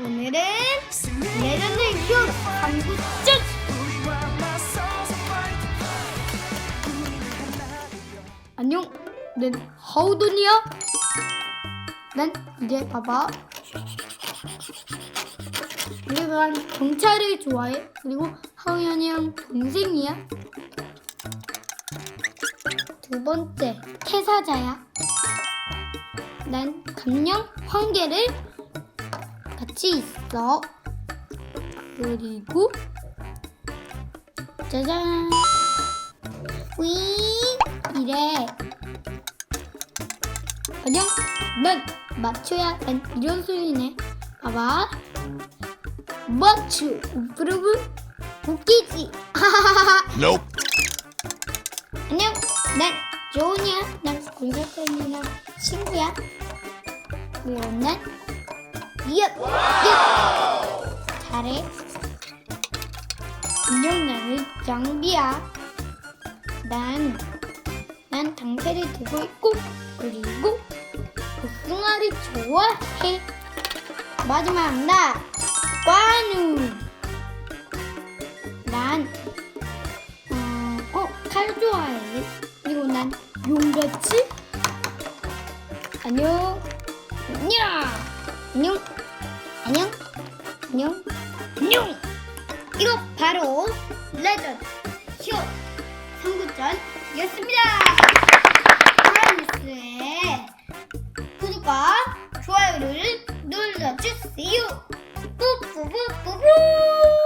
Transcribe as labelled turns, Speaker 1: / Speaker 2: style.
Speaker 1: 오늘은 레전드 휴 삼구점 안녕. 난 하우돈이야. 난 이제 봐봐. 내가 경찰을 좋아해. 그리고 하우연이랑 동생이야. 두 번째 태사자야. 난 감령 황계를 같이 있어. 그리고 짜잔. 위 이래. 안녕. 난 마초야. 난 이런 소리네. 봐봐. 마초. 그러분 웃기지.
Speaker 2: Nope.
Speaker 1: 안녕. 난 조은이야. 난 공사쌤이랑 친구야. 그리고 난 이엇 이엇 잘해. 안녕 나는 장비야. 난, 난 당새를 두고 있고, 그리고 복숭아를 좋아해. 마지막 나, 관우. 난, 어, 어, 칼 좋아해. 그리고 난 용같이. 안녕. 안녕. 안녕. 안녕. 안녕. 안녕. 이거 바로 레전드 쇼 선구전이었습니다. 하이뉴스에 구독과 좋아요를 눌러주세요. 뿌뿌뿌뿌뿌.